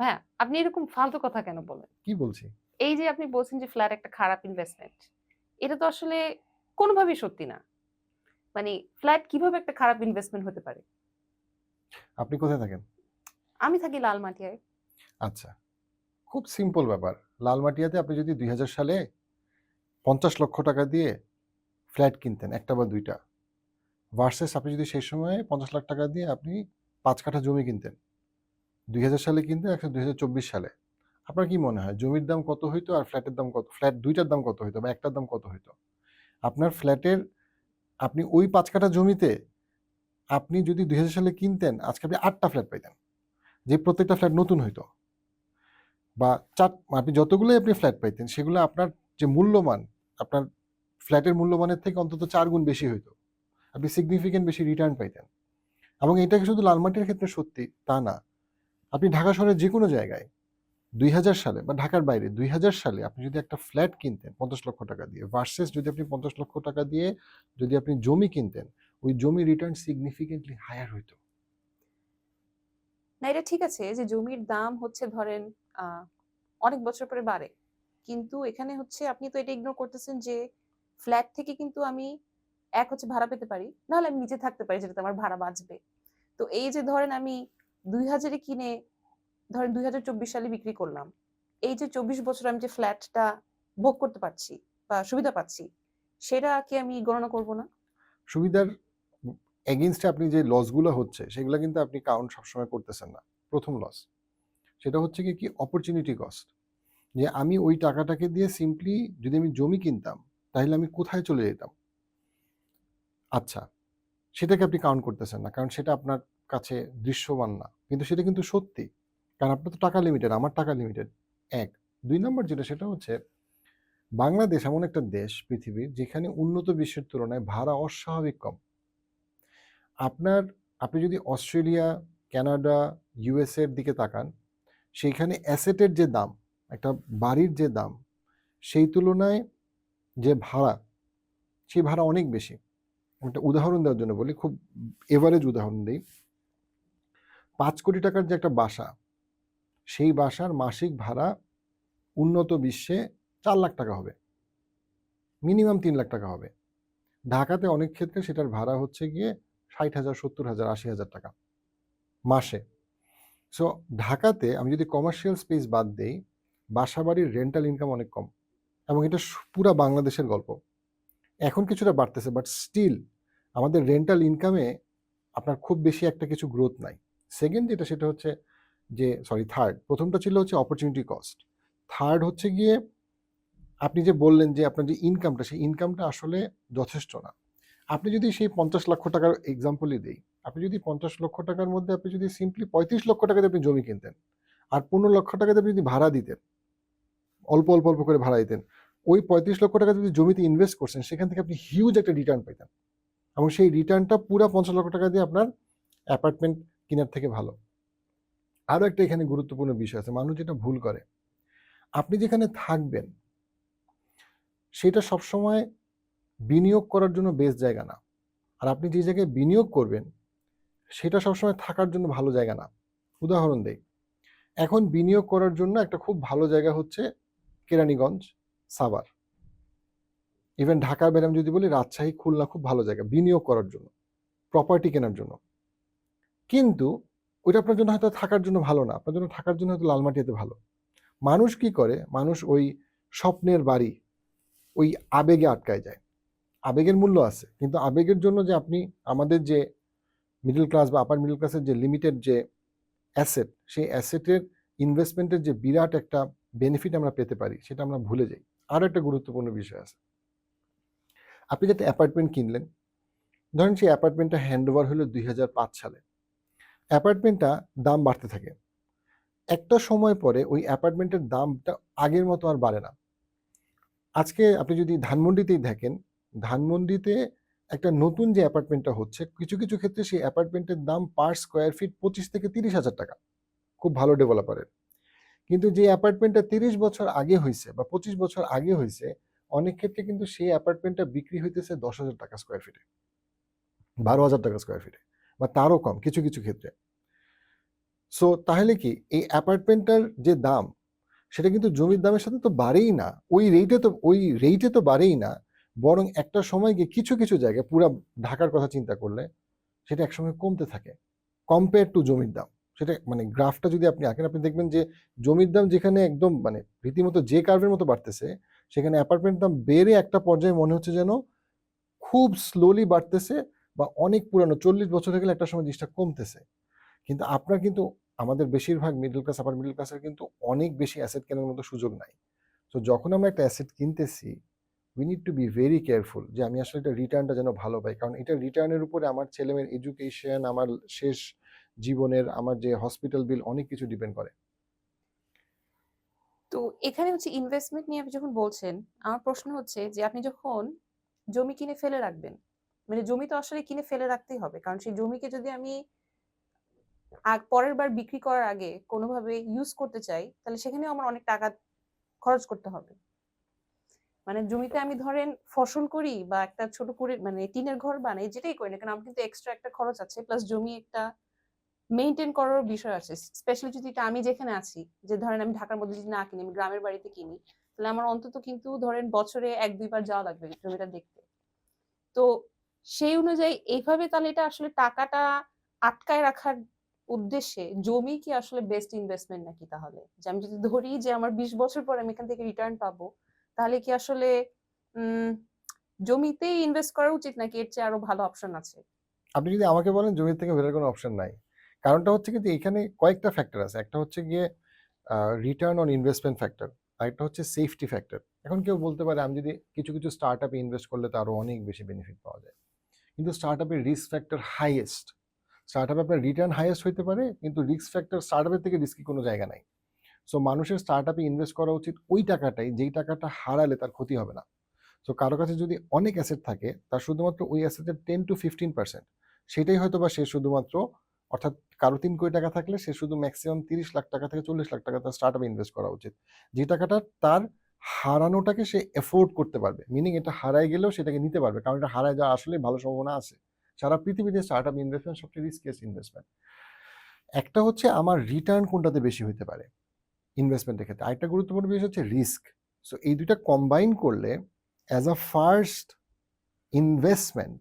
হ্যাঁ আপনি এরকম ফালতু কথা কেন বলেন? কি বলছি? এই যে আপনি বলছেন যে ফ্ল্যাট একটা খারাপ ইনভেস্টমেন্ট এটা তো আসলে কোনোভাবেই সত্যি না। মানে ফ্ল্যাট কীভাবে একটা খারাপ ইনভেস্টমেন্ট হতে পারে? আপনি কোথায় থাকেন? আমি থাকি লালমাটিয়ায়। আচ্ছা খুব সিম্পল ব্যাপার। লালমাটিয়াতে আপনি যদি দুই হাজার সালে পঞ্চাশ লক্ষ টাকা দিয়ে ফ্ল্যাট কিনতেন একটা বা দুইটা ভার্সেস আপনি যদি সেই সময়ে পঞ্চাশ লাখ টাকা দিয়ে আপনি পাঁচ কাঠা জমি কিনতেন দুই হাজার সালে কিনতেন একটা দুই সালে। আপনার কি মনে হয়, জমির দাম কত হইতো আর ফ্ল্যাটের দাম কত? ফ্ল্যাট দুইটার দাম কত হইতো বা একটার দাম কত হইতো? আপনার ফ্ল্যাটের আপনি ওই পাঁচ কাঠা জমিতে আপনি যদি দুই হাজার সালে কিনতেন, আজকে আপনি আটটা ফ্ল্যাট পাইতেন, যে প্রত্যেকটা ফ্ল্যাট নতুন হইতো। বা চার, আপনি যতগুলোই আপনি ফ্ল্যাট পাইতেন, সেগুলো আপনার যে মূল্যমান, আপনার ফ্ল্যাটের মূল্যমানের থেকে অন্তত চার গুণ বেশি হইতো। আপনি সিগনিফিকেন্ট বেশি রিটার্ন পাইতেন। এবং এটাকে শুধু লালমাটির ক্ষেত্রে সত্যি তা না। আপনি ঢাকা শহরের যে কোনো জায়গায় দুই হাজার সালে বা ঢাকার বাইরে দুই হাজার সালে আপনি যদি একটা ফ্ল্যাট কিনতেন পঞ্চাশ লক্ষ টাকা দিয়ে ভার্সেস যদি আপনি পঞ্চাশ লক্ষ টাকা দিয়ে যদি আপনি জমি কিনতেন, ওই জমি রিটার্ন সিগনিফিকেন্টলি হায়ার হইতো। না, এটা ঠিক আছে যে জমির দাম হচ্ছে ধরেন অনেক বছর পরে বাড়ে। কিন্তু এখানে হচ্ছে আপনি তো এটা ইগনোর করতেছেন যে ফ্ল্যাট থেকে কিন্তু আমি এক হচ্ছে ভাড়া পেতে পারি, নাহলে আমি নিচে থাকতে পারি যেটাতে আমার ভাড়া বাঁচবে। তো এই যে ধরেন আমি দুই হাজারে কিনে ধরেন দুই হাজার চব্বিশ সালে বিক্রি করলাম। এই যে চব্বিশ বছর আমি যে ফ্ল্যাটটা ভোগ করতে পারছি বা সুবিধা পাচ্ছি, সেটা কি আমি গণনা করব না? সুবিধার এগেনস্টে আপনি যে লসগুলো হচ্ছে, সেগুলো কিন্তু আপনি কাউন্ট সবসময় করতেছেন না। প্রথম লস সেটা হচ্ছে কি কি অপরচুনিটি কস্ট যে আমি ওই টাকাটাকে দিয়ে সিম্পলি যদি আমি জমি কিনতাম, তাহলে আমি কোথায় চলে যেতাম? আচ্ছা সেটাকে আপনি কাউন্ট করতেছেন না, কারণ সেটা আপনার কাছে দৃশ্যমান না। কিন্তু সেটা কিন্তু সত্যি। কারণ আপনার তো টাকা লিমিটেড আমার টাকা লিমিটেড এক। দুই নম্বর যেটা, সেটা হচ্ছে বাংলাদেশ এমন একটা দেশ, পৃথিবীর, যেখানে উন্নত বিশ্বের তুলনায় ভাড়া অস্বাভাবিক কম। আপনার, আপনি যদি অস্ট্রেলিয়া, কানাডা ইউএসএ এর দিকে তাকান, সেইখানে অ্যাসেটের যে দাম, একটা বাড়ির যে দাম, সেই তুলনায় যে ভাড়া, সেই ভাড়া অনেক বেশি। একটা উদাহরণ দেওয়ার জন্য বলি, খুব এভারেজ উদাহরণ দিই। পাঁচ কোটি টাকার যে একটা বাসা, সেই বাসার মাসিক ভাড়া উন্নত বিশ্বে চার লাখ টাকা হবে। মিনিমাম তিন লাখ টাকা হবে। ঢাকাতে অনেক ক্ষেত্রে সেটার ভাড়া হচ্ছে গিয়ে ষাট হাজার, সত্তর হাজার, আশি হাজার টাকা মাসে। সো ঢাকাতে আমি যদি কমার্শিয়াল স্পেস বাদ দেই বাসা বাড়ির রেন্টাল ইনকাম অনেক কম এবং এটা পুরা বাংলাদেশের গল্প। এখন কিছুটা বাড়তেছে বাট স্টিল আমাদের রেন্টাল ইনকামে আপনার খুব বেশি একটা কিছু গ্রোথ নাই। সেকেন্ড যেটা সেটা হচ্ছে যে সরি থার্ড প্রথমটা ছিল হচ্ছে অপরচুনিটি কস্ট থার্ড হচ্ছে গিয়ে আপনি যে বললেন যে আপনার যে ইনকামটা সেই ইনকামটা আসলে যথেষ্ট না। আপনি যদি সেই পঞ্চাশ লক্ষ টাকার এক্সাম্পলই দিই, আপনি যদি পঞ্চাশ লক্ষ টাকার মধ্যে আপনি যদি সিম্পলি পঁয়ত্রিশ লক্ষ টাকাতে আপনি জমি কিনতেন আর পনেরো লক্ষ টাকাতে আপনি যদি ভাড়া দিতেন, অল্প অল্প অল্প করে ভাড়া দিতেন, ওই পঁয়ত্রিশ লক্ষ টাকা যদি জমিতে ইনভেস্ট করছেন, সেখান থেকে আপনি হিউজ একটা রিটার্ন পেতেন এবং সেই রিটার্নটা পুরো পঞ্চাশ লক্ষ টাকা দিয়ে আপনার অ্যাপার্টমেন্ট কেনার থেকে ভালো। আরও একটা এখানে গুরুত্বপূর্ণ বিষয় আছে, মানুষ যেটা ভুল করে, আপনি যেখানে থাকবেন, সেটা সবসময় বিনিয়োগ করার জন্য বেস্ট জায়গা না। আর আপনি যে জায়গায় বিনিয়োগ করবেন, সেটা সবসময় থাকার জন্য ভালো জায়গা না। উদাহরণ দেই, এখন বিনিয়োগ করার জন্য একটা খুব ভালো জায়গা হচ্ছে কেরানীগঞ্জ, সাভার। ইভেন ঢাকার বেরাম যদি বলি, রাজশাহী, খুলনা খুব ভালো জায়গা, বিনিয়োগ করার জন্য প্রপার্টি কেনার জন্য। কিন্তু ওইটা আপনার জন্য হয়তো থাকার জন্য ভালো না। আপনার জন্য থাকার জন্য হয়তো লালমাটিয়াতে ভালো। মানুষ কি করে? মানুষ ওই স্বপ্নের বাড়ি, ওই আবেগে আটকায় যায়। আবেগের মূল্য আছে। কিন্তু আবেগের জন্য যে আপনি আমাদের যে মিডল ক্লাস বা আপার মিডল ক্লাসের যে লিমিটেড যে অ্যাসেট সেই অ্যাসেটের ইনভেস্টমেন্টের যে বিরাট একটা বেনিফিট আমরা পেতে পারি, সেটা আমরা ভুলে যাই। আরও একটা গুরুত্বপূর্ণ বিষয় আছে। আপনি যে একটা অ্যাপার্টমেন্ট কিনলেন, ধরেন সেই অ্যাপার্টমেন্টটা হ্যান্ড ওভার হলো দুই হাজার পাঁচ সালে। অ্যাপার্টমেন্টটা দাম বাড়তে থাকে। একটা সময় পরে ওই অ্যাপার্টমেন্টের দামটা আগের মতো আর বাড়ে না। আজকে আপনি যদি ধানমন্ডিতেই দেখেন, ধানমন্ডিতে একটা নতুন যে অ্যাপার্টমেন্টটা হচ্ছে, কিছু কিছু ক্ষেত্রে সেই অ্যাপার্টমেন্টের দাম পার স্কোয়ার ফিট পঁচিশ থেকে তিরিশ হাজার টাকা। খুব ভালো ডেভেলপারের। কিন্তু যে অ্যাপার্টমেন্টটা তিরিশ বছর আগে হয়েছে বা পঁচিশ বছর আগে হয়েছে অনেক ক্ষেত্রে কিন্তু সেই অ্যাপার্টমেন্টটা বিক্রি হইতেছে দশ হাজার টাকা স্কোয়ার ফিটে। বারো হাজার টাকা স্কোয়ার ফিটে। বা তারও কম, কিছু কিছু ক্ষেত্রে। সো তাহলে কি এই অ্যাপার্টমেন্টটার যে দাম, সেটা কিন্তু জমির দামের সাথে তো বাড়েই না। ওই রেটে তো, ওই রেটে তো বাড়েই না। বরং একটা সময় গিয়ে কিছু কিছু জায়গায়, পুরো ঢাকার কথা চিন্তা করলে, সেটা একসময় কমতে থাকে। কম্পেয়ার টু জমির দাম। সেটা মানে গ্রাফটা যদি আপনি আঁকেন, আপনি দেখবেন যে জমির দাম যেখানে একদম মানে রীতিমতো যে কার্ভের মতো বাড়তেছে, সেখানে অ্যাপার্টমেন্ট দাম বেড়ে একটা পর্যায়ে মনে হচ্ছে যেন খুব স্লোলি বাড়তেছে। বা অনেক পুরানো চল্লিশ বছর হয়ে গেলে একটা সময় জিনিসটা কমতেছে। কিন্তু আপনার কিন্তু, আমাদের বেশিরভাগ মিডল ক্লাস আপার মিডল ক্লাসের কিন্তু অনেক বেশি অ্যাসেট কেনার মতো সুযোগ নাই। তো যখন আমরা একটা asset কিনতেছি we need to be very careful যে আমি আসলে এটা রিটার্নটা যেন ভালো পাই। কারণ এটা রিটার্নের উপরে আমার ছেলেমেয়ের এডুকেশন আমার শেষ জীবনের, আমার যে হসপিটাল বিল অনেক কিছু ডিপেন্ড করে। তো এখানে হচ্ছে ইনভেস্টমেন্ট নিয়ে আপনি যখন বলছেন, আমার প্রশ্ন হচ্ছে যে আপনি যখন জমি কিনে ফেলে রাখবেন মানে জমি তো আসলে কিনে ফেলে রাখতেই হবে। কারণ সেই জমিকে যদি আমি পরের বার বিক্রি করার আগে কোনোভাবে ইউজ করতে চাই, তাহলে সেখানেও আমার অনেক টাকা খরচ করতে হবে। মানে জমিতে আমি ধরেন ফসল করি বা একটা ছোট করে মানে টিনের ঘর বানাই, যেটাই করি না কারণ আমার কিন্তু এক্সট্রা একটা খরচ আছে প্লাস জমি একটা মেনটেন করার বিষয় আছে। স্পেশালি যদি এটা আমি যেখানে আছি, যে ধরেন আমি ঢাকার মধ্যে যদি না কিনি, আমি গ্রামের বাড়িতে কিনি, তাহলে আমার অন্তত কিন্তু ধরেন বছরে এক দুইবার যাওয়া লাগবে জমিটা দেখতে। তো সেই অনুযায়ী এইভাবে তাহলে এটা আসলে টাকাটা আটকায় রাখার উদ্দেশ্যে জমি কি আসলে বেস্ট ইনভেস্টমেন্ট নাকি তাহলে? যে আমি যদি ধরি যে আমার বিশ বছর পর আমি এখান থেকে রিটার্ন পাবো, তাহলে কি আসলে জমিতেই ইনভেস্ট করা উচিত নাকি এর চেয়ে আরও ভালো অপশন আছে? আপনি যদি আমাকে বলেন জমির থেকে বেরোর কোনো অপশন নাই। কারণটা হচ্ছে কিন্তু এখানে কয়েকটা ফ্যাক্টর আছে। একটা হচ্ছে গিয়ে রিটার্ন অন ইনভেস্টমেন্ট ফ্যাক্টর আরেকটা হচ্ছে সেফটি ফ্যাক্টর এখন কেউ বলতে পারে আমি যদি কিছু কিছু স্টার্ট আপে ইনভেস্ট করলে তো আরও অনেক বেশি বেনিফিট পাওয়া যায়। কিন্তু স্টার্ট আপের রিস্ক ফ্যাক্টর হাইয়েস্ট স্টার্ট আপে আপনার রিটার্ন হাইয়েস্ট হইতে পারে, কিন্তু রিস্ক ফ্যাক্টর স্টার্ট আপের থেকে রিস্কি কোনো জায়গা নাই। সো মানুষের স্টার্ট আপে ইনভেস্ট করা উচিত ওই টাকাটাই, যেই টাকাটা হারালে তার ক্ষতি হবে না। সো কারও কাছে যদি অনেক অ্যাসেট থাকে, তার শুধুমাত্র ওই অ্যাসেটের টেন টু ফিফটিন পার্সেন্ট সেটাই হয়তো বা সে শুধুমাত্র, অর্থাৎ কারও তিন কোটি টাকা থাকলে সে শুধু ম্যাক্সিমাম তিরিশ লাখ টাকা থেকে চল্লিশ লাখ টাকা তার স্টার্ট আপে ইনভেস্ট করা উচিত। যে টাকাটা তার হারানোটাকে সে এফোর্ড করতে পারবে। মিনিং এটা হারায় গেলেও সেটাকে নিতে পারবে। কারণ এটা হারায় যাওয়া আসলে ভালো সম্ভাবনা আছে। সারা পৃথিবীতে স্টার্ট আপ ইনভেস্টমেন্ট সবচেয়ে রিস্কিয়েস্ট ইনভেস্টমেন্ট একটা হচ্ছে আমার রিটার্ন কোনটাতে বেশি হতে পারে ইনভেস্টমেন্টের ক্ষেত্রে। আরেকটা গুরুত্বপূর্ণ বিষয় হচ্ছে রিস্ক সো এই দুইটা কম্বাইন করলে অ্যাজ আ ফার্স্ট ইনভেস্টমেন্ট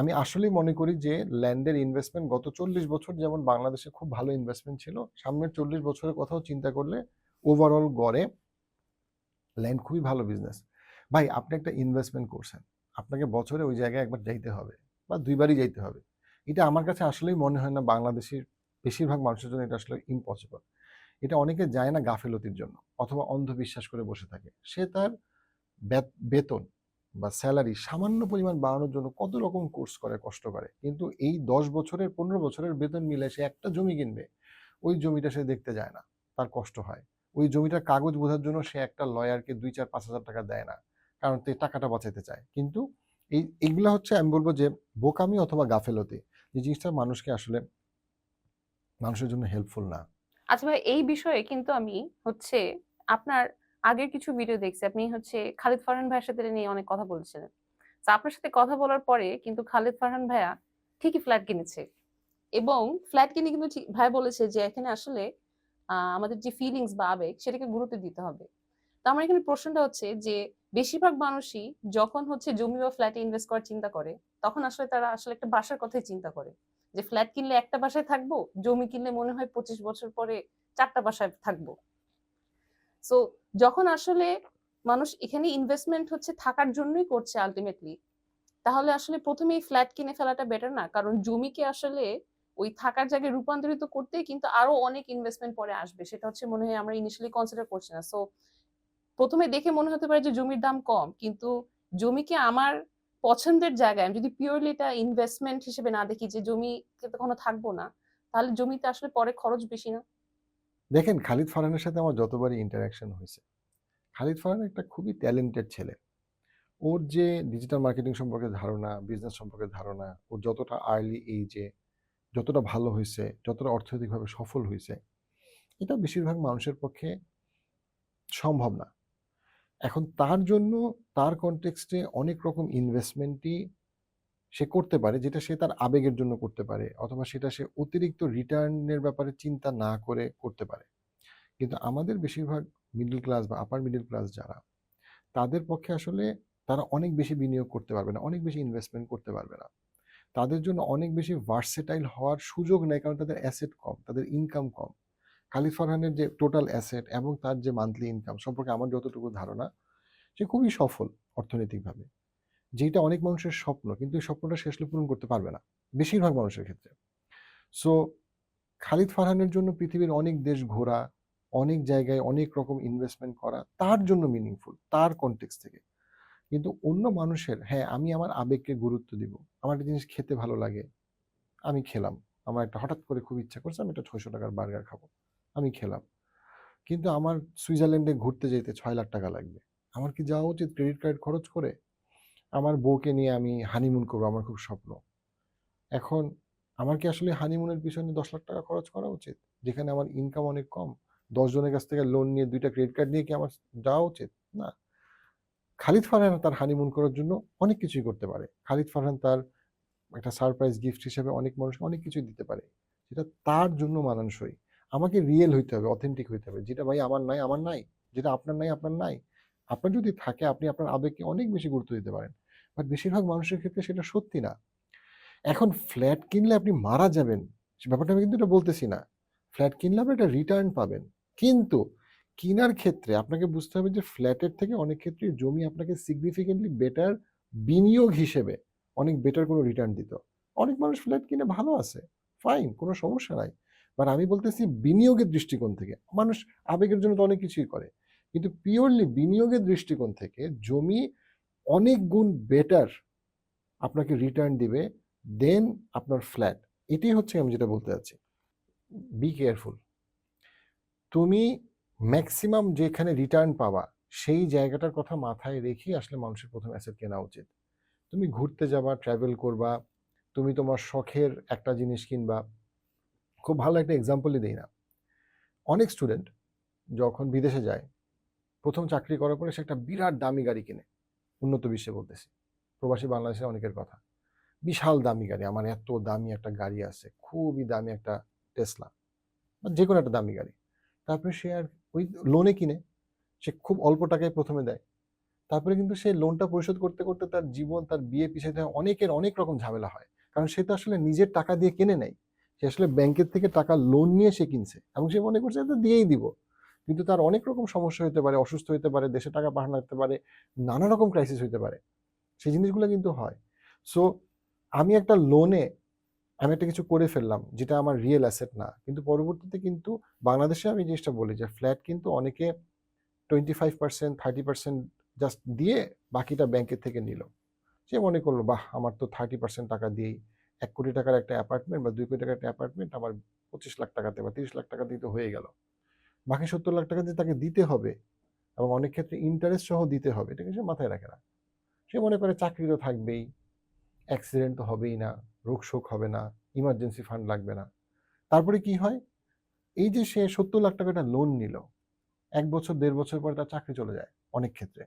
আমি আসলেই মনে করি যে ল্যান্ডের ইনভেস্টমেন্ট গত চল্লিশ বছর যেমন বাংলাদেশে খুব ভালো ইনভেস্টমেন্ট ছিল, সামনের চল্লিশ বছরের কথাও চিন্তা করলে ওভারঅল গড়ে ল্যান্ড খুবই ভালো বিজনেস ভাই, আপনি একটা ইনভেস্টমেন্ট করছেন। আপনাকে বছরে ওই জায়গায় একবার যাইতে হবে বা দুইবারই যাইতে হবে। এটা আমার কাছে আসলেই মনে হয় না বাংলাদেশের বেশিরভাগ মানুষের জন্য এটা আসলে ইম্পসিবল এটা অনেকে যায় না গাফিলতির জন্য অথবা অন্ধবিশ্বাস করে বসে থাকে। সে তার বেতন বা স্যালারি সামান্য পরিমাণ বাড়ানোর জন্য কত রকম কোর্স করে, কষ্ট করে। কিন্তু এই দশ বছরের, পনেরো বছরের বেতন মিলে সে একটা জমি কিনবে। ওই জমিটা সে দেখতে যায় না। তার কষ্ট হয়। ওই জমিটার কাগজ বোঝার জন্য সে একটা লয়ারকে দুই চার পাঁচ হাজার টাকা দেয় না। কারণ সে টাকাটা বাঁচাতে চায়। কিন্তু এই, এইগুলা হচ্ছে আমি বলব যে বোকামি অথবা গাফেলতি যে জিনিসটা মানুষকে আসলে মানুষের জন্য হেল্পফুল না। আচ্ছা ভাই, এই বিষয়ে কিন্তু আমি হচ্ছে আপনার আগের কিছু ভিডিও দেখছি। আপনি হচ্ছে খালিদ ফারহান ভাইয়ের সাথে নিয়ে অনেক কথা বলছিলেন। তো আপনার সাথে কথা বলার পরে কিন্তু খালিদ ফারহান ভাইয়া ঠিকই ফ্ল্যাট কিনেছে। এবং ফ্ল্যাট কিনে কিন্তু ভাই বলেছে যে এখানে আসলে আমাদের যে ফিলিংস বা আবেগ সেটাকে গুরুত্ব দিতে হবে। তো আমার এখানে প্রশ্নটা হচ্ছে যে, বেশিরভাগ মানুষই যখন হচ্ছে জমি বা ফ্ল্যাটে ইনভেস্ট করার চিন্তা করে, তখন আসলে তারা আসলে একটা বাসার কথাই চিন্তা করে। যে ফ্ল্যাট কিনলে একটা বাসায় থাকব, জমি কিনলে মনে হয় পঁচিশ বছর পরে চারটা বাসায় থাকব। সো যখন আসলে মানুষ এখানে ইনভেস্টমেন্ট হচ্ছে থাকার জন্যই করছে আলটিমেটলি তাহলে আসলে প্রথমেই ফ্ল্যাট কিনে ফেলাটা বেটার না। কারণ জমিকে আসলে ওই থাকার জায়গায় রূপান্তরিত করতে কিন্তু আরও অনেক ইনভেস্টমেন্ট পরে আসবে। সেটা হচ্ছে মনে হয় আমরা ইনিশিয়ালি কনসিডার করছি না। সো প্রথমে দেখে মনে হতে পারে যে জমির দাম কম, কিন্তু জমিকে আমার পছন্দের জায়গায়, আমি যদি পিওরলি এটা ইনভেস্টমেন্ট হিসেবে না দেখি যে জমিতে কোনো থাকব না, তাহলে জমিতে আসলে পরে খরচ বেশি না। দেখেন, খালিদ ফারহানের সাথে আমার যতবারই ইন্টারাকশন হয়েছে, খালিদ ফারহান একটা খুবই ট্যালেন্টেড ছেলে। ওর যে ডিজিটাল মার্কেটিং সম্পর্কে ধারণা বিজনেস সম্পর্কে ধারণা, ও যতটা আর্লি এইজে যতটা ভালো হয়েছে যতটা অর্থনৈতিকভাবে সফল হয়েছে এটা বেশিরভাগ মানুষের পক্ষে সম্ভব না। এখন তার জন্য তার কনটেক্সটে অনেক রকম ইনভেস্টমেন্টই সে করতে পারে, যেটা সে তার আবেগের জন্য করতে পারে, অথবা সেটা সে অতিরিক্ত রিটার্নের ব্যাপারে চিন্তা না করে করতে পারে। কিন্তু আমাদের বেশিরভাগ মিডল ক্লাস বা আপার মিডল ক্লাস যারা, তাদের পক্ষে আসলে তারা অনেক বেশি বিনিয়োগ করতে পারবে না, অনেক বেশি ইনভেস্টমেন্ট করতে পারবে না। তাদের জন্য অনেক বেশি ভার্সেটাইল হওয়ার সুযোগ নেই কারণ তাদের অ্যাসেট কম, তাদের ইনকাম কম। খালিদ ফারহানের যে টোটাল অ্যাসেট এবং তার যে মান্থলি ইনকাম সম্পর্কে আমার যতটুকু ধারণা, সে খুবই সফল অর্থনৈতিকভাবে। যেটা অনেক মানুষের স্বপ্ন, কিন্তু এই স্বপ্নটা শেষ পূরণ করতে পারবে না, বেশিরভাগ মানুষের ক্ষেত্রে। সো খালিদ ফারহানের জন্য পৃথিবীর অনেক দেশ ঘোরা, অনেক জায়গায় অনেক রকম ইনভেস্টমেন্ট করা, তার জন্য মিনিংফুল তার কনটেক্স থেকে। কিন্তু অন্য মানুষের হ্যাঁ আমি আমার আবেগকে গুরুত্ব দিব। আমার একটা জিনিস খেতে ভালো লাগে, আমি খেলাম। আমার একটা হঠাৎ করে খুব ইচ্ছা করছে, আমি একটা ছয়শো টাকার বার্গার খাব, আমি খেলাম। কিন্তু আমার সুইজারল্যান্ডে ঘুরতে যেতে ছয় লাখ টাকা লাগবে। আমার কি যাওয়া উচিত ক্রেডিট কার্ড খরচ করে? আমার বউকে নিয়ে আমি হানিমুন করব, আমার খুব স্বপ্ন। এখন আমার কি আসলে হানিমুনের পিছনে দশ লাখ টাকা খরচ করা উচিত? যেখানে আমার ইনকাম অনেক কম, দশ জনের কাছ থেকে লোন নিয়ে দুইটা ক্রেডিট কার্ড নিয়ে কি আমার যাওয়া উচিত? না। খালিদ ফারহান তার হানিমুন করার জন্য অনেক কিছুই করতে পারে। খালিদ ফারহান তার একটা সারপ্রাইজ গিফট হিসেবে অনেক মানুষকে অনেক কিছুই দিতে পারে। যেটা তার জন্য মানানসই। আমাকে রিয়েল হইতে হবে অথেন্টিক হইতে হবে। যেটা ভাই আমার নাই আমার নাই। যেটা আপনার নাই আপনার নাই। আপনার যদি থাকে, আপনি আপনার আবেগকে অনেক বেশি গুরুত্ব দিতে পারেন। বাট বেশিরভাগ মানুষের ক্ষেত্রে সেটা সত্যি না। এখন ফ্ল্যাট কিনলে আপনি মারা যাবেন, সে ব্যাপারটা আমি কিন্তু এটা বলতেছি না। ফ্ল্যাট কিনলে আপনি একটা রিটার্ন পাবেন। কিন্তু কেনার ক্ষেত্রে আপনাকে বুঝতে হবে যে ফ্ল্যাটের থেকে অনেক ক্ষেত্রে জমি আপনাকে সিগনিফিকেন্টলি বেটার বিনিয়োগ হিসেবে অনেক বেটার কোনো রিটার্ন দিত। অনেক মানুষ ফ্ল্যাট কিনে ভালো আছে ফাইন কোনো সমস্যা নাই। বাট আমি বলতেছি বিনিয়োগের দৃষ্টিকোণ থেকে, মানুষ আবেগের জন্য তো অনেক কিছুই করে। কিন্তু পিওরলি বিনিয়োগের দৃষ্টিকোণ থেকে জমি অনেক গুণ বেটার আপনাকে রিটার্ন দিবে দেন আপনার ফ্ল্যাট এটাই হচ্ছে আমি যেটা বলতে চাচ্ছি বি কেয়ারফুল তুমি ম্যাক্সিমাম যেখানে রিটার্ন পাওয়া, সেই জায়গাটার কথা মাথায় রেখেই আসলে মানুষের প্রথম অ্যাসেট কেনা উচিত। তুমি ঘুরতে যাবা ট্রাভেল করবা, তুমি তোমার শখের একটা জিনিস কিনবা। খুব ভালো একটা এক্সাম্পলই দিই না। অনেক স্টুডেন্ট যখন বিদেশে যায়, প্রথম চাকরি করার পরে সে একটা বিরাট দামি গাড়ি কিনে। উন্নত বিশ্বে বলতেছি। প্রবাসী বাংলাদেশের অনেকের কথা। বিশাল দামি গাড়ি, আমার এত দামি একটা গাড়ি আছে, খুবই দামি একটা টেসলা বা যে কোনো একটা দামি গাড়ি। তারপরে সে আর ওই লোনে কিনে সে খুব অল্প টাকায় প্রথমে দেয়। তারপরে কিন্তু সে লোনটা পরিশোধ করতে করতে তার জীবন, তার বিয়ে পিছিয়ে অনেকের অনেক রকম ঝামেলা হয়। কারণ সে তো আসলে নিজের টাকা দিয়ে কিনে নেয় সে আসলে ব্যাংকের থেকে টাকা লোন নিয়ে সে কিনছে। এবং সে মনে করছে দিয়েই দিব। কিন্তু তার অনেক রকম সমস্যা হতে পারে, অসুস্থ হতে পারে, দেশে টাকা পাঠানো হতে পারে, নানা রকম ক্রাইসিস হতে পারে। সেই জিনিসগুলো কিন্তু হয়। সো আমি একটা লোনে আমি একটা কিছু করে ফেললাম, যেটা আমার রিয়েল অ্যাসেট না। কিন্তু পরবর্তীতে কিন্তু বাংলাদেশে আমি জিনিসটা বলি যে ফ্ল্যাট কিন্তু অনেকে twenty five percent thirty percent just দিয়ে বাকিটা ব্যাংকের থেকে নিল। সে মনে করল, বাহ, আমার তো থার্টি পার্সেন্ট টাকা দিয়েই এক কোটি টাকার একটা অ্যাপার্টমেন্ট বা দুই কোটি টাকার একটা অ্যাপার্টমেন্ট আমার পঁচিশ লাখ টাকাতে বা তিরিশ লাখ টাকা তো হয়ে গেল। বাকি সত্তর লাখ টাকা তাকে দিতে হবে এবং অনেক ক্ষেত্রে ইন্টারেস্ট সহ দিতে হবে, এটাকে সে মাথায় রাখে না। সে মনে করে চাকরি তো থাকবেই অ্যাক্সিডেন্ট তো হবেই না। রোগ শোক হবে না ইমার্জেন্সি ফান্ড লাগবে না। তারপরে কি হয়? এই যে সে সত্তর লাখ টাকাটা লোন নিল, এক বছর, দেড় বছর পরে তার চাকরি চলে যায় অনেক ক্ষেত্রে।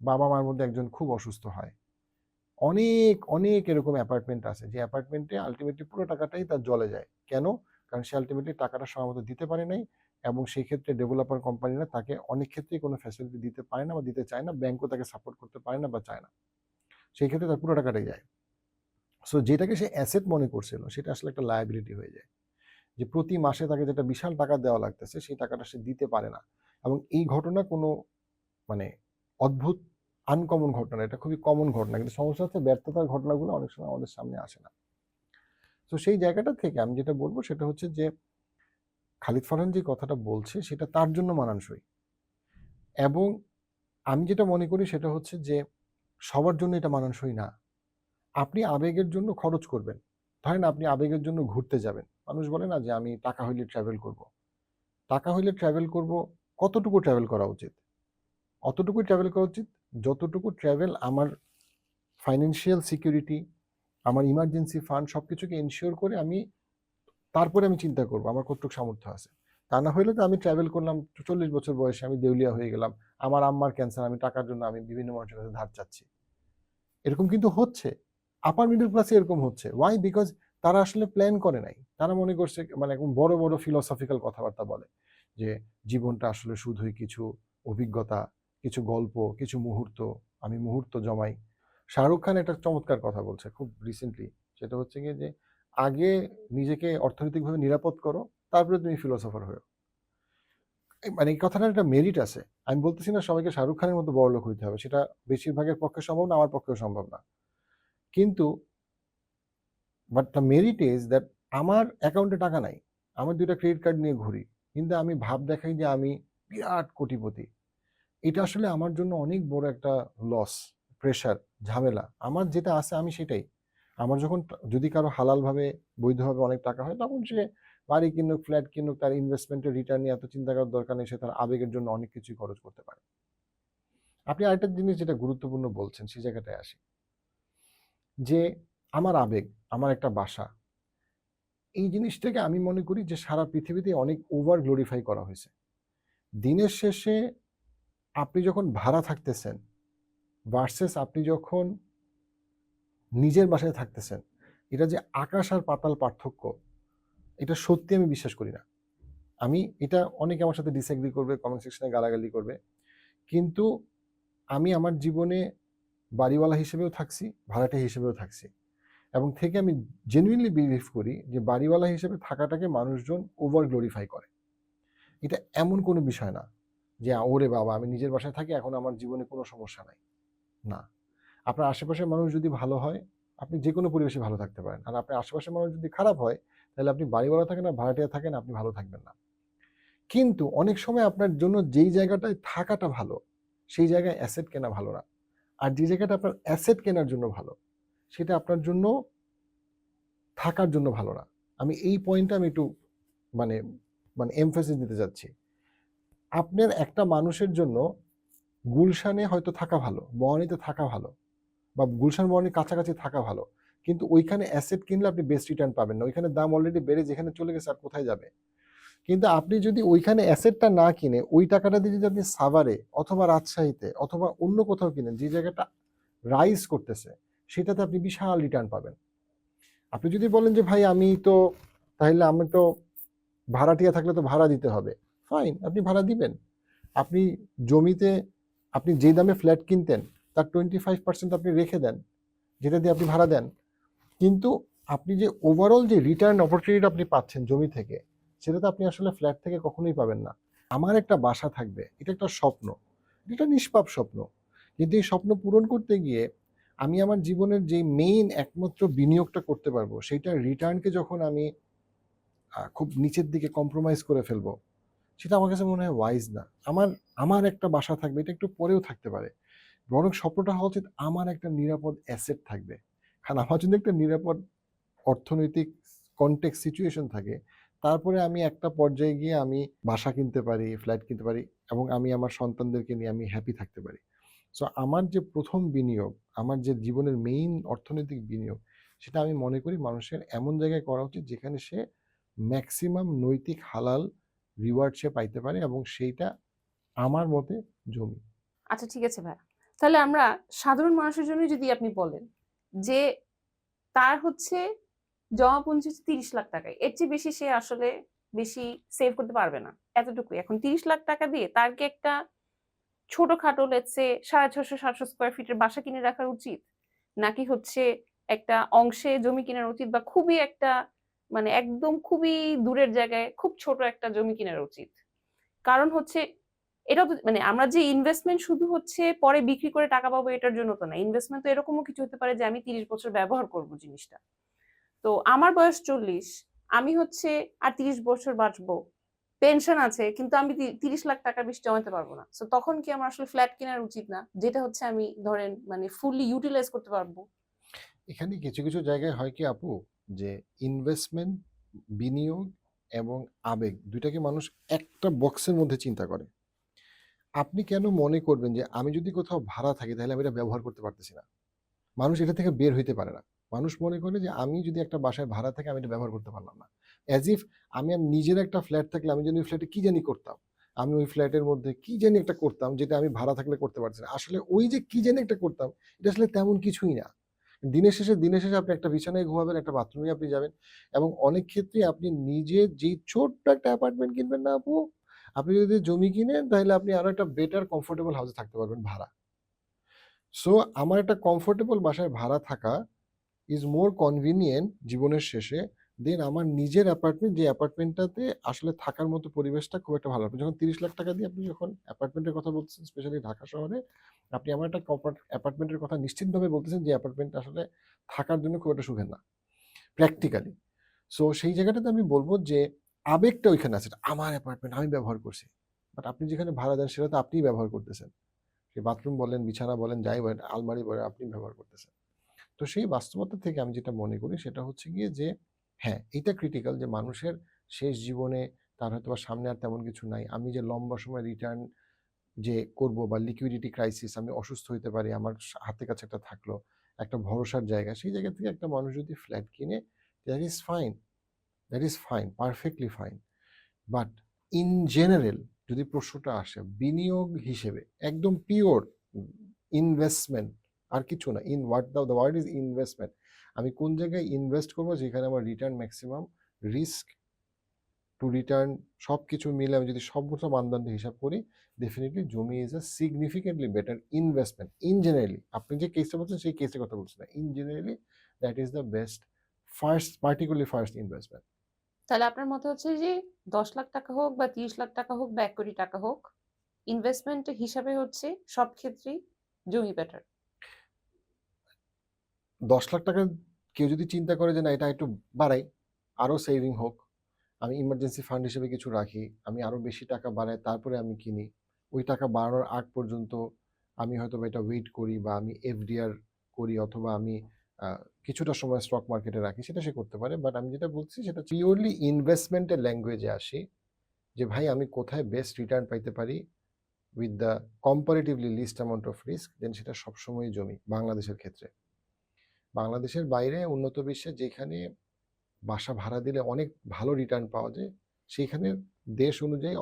বাবা মার মধ্যে একজন খুব অসুস্থ হয়। অনেক অনেক এরকম অ্যাপার্টমেন্ট আছে, যে অ্যাপার্টমেন্টে আলটিমেটলি পুরো টাকাটাই তার জলে যায়। কেন? কারণ সে আলটিমেটলি টাকাটা সময় মতো দিতে পারে নাই এবং সেই ক্ষেত্রে ডেভেলপার কোম্পানিরা তাকে অনেক ক্ষেত্রেই কোনো ফ্যাসিলিটি দিতে পারে না বা দিতে চায় না ব্যাংকও তাকে সাপোর্ট করতে পারে না বা চায় না। সেই ক্ষেত্রে তার পুরো টাকাটাই যায়। সো যেটাকে সে অ্যাসেট মনে করছিল, সেটা আসলে একটা লায়াবিলিটি হয়ে যায়। যে প্রতি মাসে তাকে যেটা বিশাল টাকা দেওয়া লাগতেছে, সেই টাকাটা সে দিতে পারে না। এবং এই ঘটনা কোনো মানে অদ্ভুত আনকমন ঘটনা এটা খুবই কমন ঘটনা। কিন্তু সমস্যা হচ্ছে ব্যর্থতার ঘটনাগুলো অনেক সময় আমাদের সামনে আসে না। তো সেই জায়গাটা থেকে আমি যেটা বলব, সেটা হচ্ছে যে খালিদ ফারহান যে কথাটা বলছে, সেটা তার জন্য মানানসই। এবং আমি যেটা মনে করি, সেটা হচ্ছে যে সবার জন্য এটা মানানসই না। আপনি আবেগের জন্য খরচ করবেন। ধরেন আপনি আবেগের জন্য ঘুরতে যাবেন। মানুষ বলে না যে, আমি টাকা হইলে ট্রাভেল করব। টাকা হইলে ট্রাভেল করব কতটুকু ট্রাভেল করা উচিত? অতটুকু ট্রাভেল করা উচিত যতটুকু ট্রাভেল আমার ফাইন্যান্সিয়াল সিকিউরিটি আমার ইমার্জেন্সি ফান্ড সব কিছুকে এনশিওর করে আমি তারপরে আমি চিন্তা করব, আমার কতটুকু সামর্থ্য আছে। তা না হইলে তো আমি ট্রাভেল করলাম চল্লিশ বছর বয়সে আমি দেউলিয়া হয়ে গেলাম, আমার আম্মার ক্যান্সার আমি টাকার জন্য আমি বিভিন্ন মানুষের কাছে ধার চাচ্ছি। এরকম কিন্তু হচ্ছে। আপার মিডল ক্লাসে এরকম হচ্ছে। ওয়াই বিকজ তারা আসলে প্ল্যান করে নাই। তারা মনে করছে মানে একদম বড় বড় ফিলোসফিক্যাল কথাবার্তা বলে যে, জীবনটা আসলে শুধুই কিছু অভিজ্ঞতা, কিছু গল্প, কিছু মুহূর্ত, আমি মুহূর্ত জমাই। শাহরুখ খান একটা চমৎকার কথা বলছে খুব রিসেন্টলি সেটা হচ্ছে গিয়ে যে, আগে নিজেকে অর্থনৈতিকভাবে নিরাপদ করো, তারপরে তুমি ফিলোসফার হয়েও। মানে এই কথাটার একটা মেরিট আছে। আমি বলতেছি না সবাইকে শাহরুখ খানের মতো বড় লোক হইতে হবে। সেটা বেশিরভাগের পক্ষে সম্ভব না, আমার পক্ষেও সম্ভব না। কিন্তু but the merit is that আমার অ্যাকাউন্টে টাকা নাই। আমার দুইটা ক্রেডিট কার্ড নিয়ে ঘুরি। কিন্তু আমি ভাব দেখাই যে আমি বিরাট কোটিপতি। এটা আসলে আমার জন্য অনেক বড় একটা লস প্রেশার ঝামেলা। আমার যেটা আছে আমি সেটাই। আমার যখন যদি কারও হালালভাবে, বৈধভাবে অনেক টাকা হয়, তখন সে বাড়ি কিনুক ফ্ল্যাট কিনুক, তার ইনভেস্টমেন্টের রিটার্ন নিয়ে এত চিন্তা করার দরকার নেই, সে তার আবেগের জন্য অনেক কিছুই খরচ করতে পারে। আপনি আরেকটা জিনিস যেটা গুরুত্বপূর্ণ বলছেন, সেই জায়গাটায় আসি। যে আমার আবেগ, আমার একটা বাসা। এই জিনিসটাকে আমি মনে করি যে সারা পৃথিবীতে অনেক ওভার গ্লোরিফাই করা হয়েছে। দিনের শেষে আপনি যখন ভাড়া থাকতেছেন ভার্সেস আপনি যখন নিজের বাসায় থাকতেছেন, এটা যে আকাশ আর পাতাল পার্থক্য, এটা সত্যি আমি বিশ্বাস করি না। আমি এটা অনেকে আমার সাথে ডিসএগ্রি করবে কমেন্ট সেকশনে গালাগালি করবে। কিন্তু আমি আমার জীবনে বাড়িওয়ালা হিসেবেও থাকছি, ভাড়াটে হিসেবেও থাকছি। এবং থেকে আমি জেনুইনলি বিলিভ করি যে বাড়িওয়ালা হিসেবে থাকাটাকে মানুষজন ওভার গ্লোরিফাই করে। এটা এমন কোনো বিষয় না যে, ওরে বাবা, আমি নিজের বাসায় থাকি, এখন আমার জীবনে কোনো সমস্যা নাই। না। আপনার আশেপাশের মানুষ যদি ভালো হয়, আপনি যে কোনো পরিবেশে ভালো থাকতে পারেন। আর আপনার আশেপাশের মানুষ যদি খারাপ হয়, তাহলে আপনি বাড়িওয়ালা থাকেন আর ভাড়াটিয়া থাকেন, আপনি ভালো থাকবেন না। কিন্তু অনেক সময় আপনার জন্য যেই জায়গাটায় থাকাটা ভালো, সেই জায়গায় অ্যাসেট কেনা ভালো না। আর যে জায়গাটা আপনার অ্যাসেট কেনার জন্য ভালো, সেটা আপনার জন্য থাকার জন্য ভালো না। আমি এই পয়েন্টটা আমি একটু মানে মানে এমফেসিস দিতে যাচ্ছি। আপনার একটা মানুষের জন্য গুলশানে হয়তো থাকা ভালো বওয়ানিতে থাকা ভালো বা গুলশান বওয়ানির কাছাকাছি থাকা ভালো, কিন্তু ওইখানে অ্যাসেট কিনলে আপনি বেস্ট রিটার্ন পাবেন না। ওইখানে দাম অলরেডি বেড়ে যেখানে চলে গেছে আর কোথায় যাবে? কিন্তু আপনি যদি ওইখানে অ্যাসেটটা না কিনে, ওই টাকাটা দিয়ে যদি আপনি সাভারে অথবা রাজশাহীতে অথবা অন্য কোথাও কিনেন, যে জায়গাটা রাইজ করতেছে, সেটাতে আপনি বিশাল রিটার্ন পাবেন। আপনি যদি বলেন যে, ভাই, আমি তো, তাহলে আমি তো ভাড়াটিয়া থাকলে তো ভাড়া দিতে হবে। ফাইন আপনি ভাড়া দিবেন। আপনি জমিতে, আপনি যে দামে ফ্ল্যাট কিনতেন, তার টোয়েন্টি ফাইভ পার্সেন্ট আপনি রেখে দেন, যেটা দিয়ে আপনি ভাড়া দেন। কিন্তু আপনি যে ওভারঅল যে রিটার্ন অপরচুনিটি আপনি পাচ্ছেন জমি থেকে সেটা তো আপনি আসলে ফ্ল্যাট থেকে কখনোই পাবেন না। আমার একটা বাসা থাকবে, এটা একটা স্বপ্ন। এটা নিষ্পাপ স্বপ্ন। কিন্তু এই স্বপ্ন পূরণ করতে গিয়ে আমি আমার জীবনের যে মেইন একমাত্র বিনিয়োগটা করতে পারব, সেইটা রিটার্নকে যখন আমি খুব নিচের দিকে কম্প্রোমাইজ করে ফেলব, সেটা আমার কাছে মনে হয় ওয়াইজ না। আমার আমার একটা বাসা থাকবে, এটা একটু পরেও থাকতে পারে। বরং স্বপ্নটা হওয়া উচিত আমার একটা নিরাপদ অ্যাসেট থাকবে। কারণ আমার যদি একটা নিরাপদ অর্থনৈতিক কন্টেক্স সিচুয়েশন থাকে। তারপরে আমি একটা পর্যায়ে গিয়ে আমি বাসা কিনতে পারি ফ্ল্যাট কিনতে পারি এবং আমি আমার সন্তানদেরকে নিয়ে আমি হ্যাপি থাকতে পারি। সো আমার যে প্রথম বিনিয়োগ, আমার যে জীবনের মেইন অর্থনৈতিক বিনিয়োগ, সেটা আমি মনে করি মানুষের এমন জায়গায় করা উচিত যেখানে সে ম্যাক্সিমাম নৈতিক হালাল রিওয়ার্ড সে পাইতে পারে এবং সেইটা আমার মতে জমি। আচ্ছা ঠিক আছে ভাই তাহলে আমরা সাধারণ মানুষের জন্য যদি আপনি বলেন যে তার হচ্ছে জমা পুঁজি হচ্ছে তিরিশ লাখ টাকায়। এর চেয়ে বেশি সে আসলে বেশি সেভ করতে পারবে না, এতটুকুই। এখন তিরিশ লাখ টাকা দিয়ে তার কি একটা ছোটখাটো লেটসে সাড়ে ছশো সাতশো স্কোয়ার ফিটের বাসা কিনে রাখার উচিত? নাকি হচ্ছে একটা অংশে জমি কেনার উচিত বা খুবই একটা মানে একদম খুবই দূরের জায়গায় খুব ছোট একটা জমি কেনার উচিত? কারণ হচ্ছে এটাও তো মানে আমরা যে ইনভেস্টমেন্ট শুধু হচ্ছে পরে বিক্রি করে টাকা পাবো এটার জন্য তো না। ইনভেস্টমেন্ট তো এরকমও কিছু হতে পারে যে আমি তিরিশ বছর ব্যবহার করব জিনিসটা। তো আমার বয়স চল্লিশ, আমি হচ্ছে আর তিরিশ বছর বাঁচবো। পেনশন আছে, কিন্তু আমি তিরিশ লাখ টাকার বেশি জমাতে পারব না। তো তখন কি আমার আসলে ফ্ল্যাট কেনার উচিত না? যেটা হচ্ছে আমি ধরেন মানে ফুললি ইউটিলাইজ করতে পারব। এখানে কিছু কিছু জায়গায় হয় কি আপু? যে ইনভেস্টমেন্ট বিনিয়োগ এবং আবেগ দুইটাকে মানুষ একটা বক্সের মধ্যে চিন্তা করে। আপনি কেন মনে করবেন যে আমি যদি কোথাও ভাড়া থাকি তাহলে আমি এটা ব্যবহার করতে পারতেছি না? মানুষ এটা থেকে বের হইতে পারে না। মানুষ মনে করে যে আমি যদি একটা বাসায় ভাড়া থাকি আমি এটা ব্যবহার করতে পারলাম না। অ্যাজ ইফ আমি আর নিজের একটা ফ্ল্যাট থাকলে আমি যদি ওই ফ্ল্যাটে কি জানি করতাম? আমি ওই ফ্ল্যাটের মধ্যে কি জানি একটা করতাম যেটা আমি ভাড়া থাকলে করতে পারছি না। আসলে ওই যে কি জানি একটা করতাম এটা আসলে তেমন কিছুই না। দিনের শেষে দিনের শেষে আপনি একটা বিছানায় ঘুমাবেন, একটা বাথরুমে আপনি যাবেন এবং অনেক ক্ষেত্রেই আপনি নিজে যেই ছোট্ট একটা অ্যাপার্টমেন্ট কিনবেন না আপু, আপনি যদি জমি কিনেন তাহলে আপনি আরও একটা বেটার কমফোর্টেবল হাউসে থাকতে পারবেন ভাড়া। সো আমার একটা কমফোর্টেবল বাসায় ভাড়া থাকা ইজ মোর কনভিনিয়েন্ট জীবনের শেষে দেন আমার নিজের অ্যাপার্টমেন্ট যে অ্যাপার্টমেন্টটাতে আসলে থাকার মতো পরিবেশটা খুব একটা ভালো। আপনি যখন ৩০ লাখ টাকা দিয়ে আপনি যখন অ্যাপার্টমেন্টের কথা বলতেছেন স্পেশালি ঢাকা শহরে, আপনি আমার একটা অ্যাপার্টমেন্টের কথা নিশ্চিতভাবে বলতেছেন যে অ্যাপার্টমেন্টটা আসলে থাকার জন্য খুব একটা সুখের না। প্র্যাকটিক্যালি। সো সেই জায়গাটাতে আমি বলব যে আবেগটা ওইখানে আছে। আমার অ্যাপার্টমেন্ট আমি ব্যবহার করছি। বাট আপনি যেখানে ভাড়া দেন সেটা তো আপনিই ব্যবহার করতেছেন। সে বাথরুম বলেন, বিছানা বলেন, যাই বলেন, আলমারি বলেন আপনি ব্যবহার করতেছেন। তো সেই বাস্তবতা থেকে আমি যেটা মনে করি সেটা হচ্ছে গিয়ে যে হ্যাঁ, এটা ক্রিটিক্যাল যে মানুষের শেষ জীবনে তার হয়তোবা সামনে আর তেমন কিছু নাই। আমি যে লম্বা সময় রিটার্ন যে করব বা লিকুইডিটি ক্রাইসিস আমি অসুস্থ হইতে পারি, আমার হাতের কাছে একটা থাকল, একটা ভরসার জায়গা। সেই জায়গা থেকে একটা মানুষ যদি ফ্ল্যাট কিনে that is fine, that is fine, perfectly fine. But in general যদি প্রশ্নটা আসে বিনিয়োগ হিসেবে একদম পিওর ইনভেস্টমেন্ট আর কিছু না। In what the the word is investment. আমি কোন জায়গায় ইনভেস্ট করব যেখানে আমার return maximum, risk to return সব কিছু মিলে আমি যদি সমস্ত মানদণ্ড হিসাব করি ডেফিনেটলি জমি is a significantly better investment. In generally আপনি যে কেসটা বলছেন সেই কেসের কথা বলছেন না। In generally that is the best first particularly first investment. তাহলে আপনার মতে হচ্ছে যে ১০ লাখ টাকা হোক বা ৩০ লাখ টাকা হোক বা ১ কোটি টাকা হোক, ইনভেস্টমেন্ট হিসাবে হচ্ছে সব ক্ষেত্রেই জমি বেটার। ১০ লাখ টাকা কেউ যদি চিন্তা করে যে না এটা একটু বাড়াই, আরও সেভিং হোক। আমি ইমার্জেন্সি ফান্ড হিসেবে কিছু রাখি। আমি আরও বেশি টাকা বাড়াই তারপরে আমি কিনি। ওই টাকা বাড়ানোর আগ পর্যন্ত আমি হয়তোবা এটা ওয়েট করি বা আমি এফডিআর করি অথবা আমি কিছুটা সময় স্টক মার্কেটে রাখি সেটা সে করতে পারে। বাট আমি যেটা বলছি সেটা পিওরলি ইনভেস্টমেন্টের ল্যাঙ্গুয়েজে আসি। যে ভাই আমি কোথায় বেস্ট রিটার্ন পাইতে পারি with the comparatively least amount of risk then সেটা সবসময়ই জমি বাংলাদেশের ক্ষেত্রে। বাংলাদেশের বাইরে উন্নত বিশ্বে যেখানে বাসা ভাড়া দিলে অনেক ভালো রিটার্ন পাওয়া যায়, সেইখানে দেশ অনুযায়ী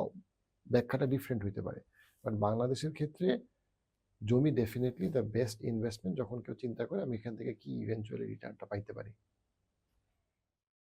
ব্যাখ্যাটা ডিফারেন্ট হইতে পারে। বাট বাংলাদেশের ক্ষেত্রে জমি ডেফিনেটলি দ্য বেস্ট ইনভেস্টমেন্ট যখন কেউ চিন্তা করে, আমি এখান থেকে কি ইভেনচুয়ালি রিটার্নটা পাইতে পারি।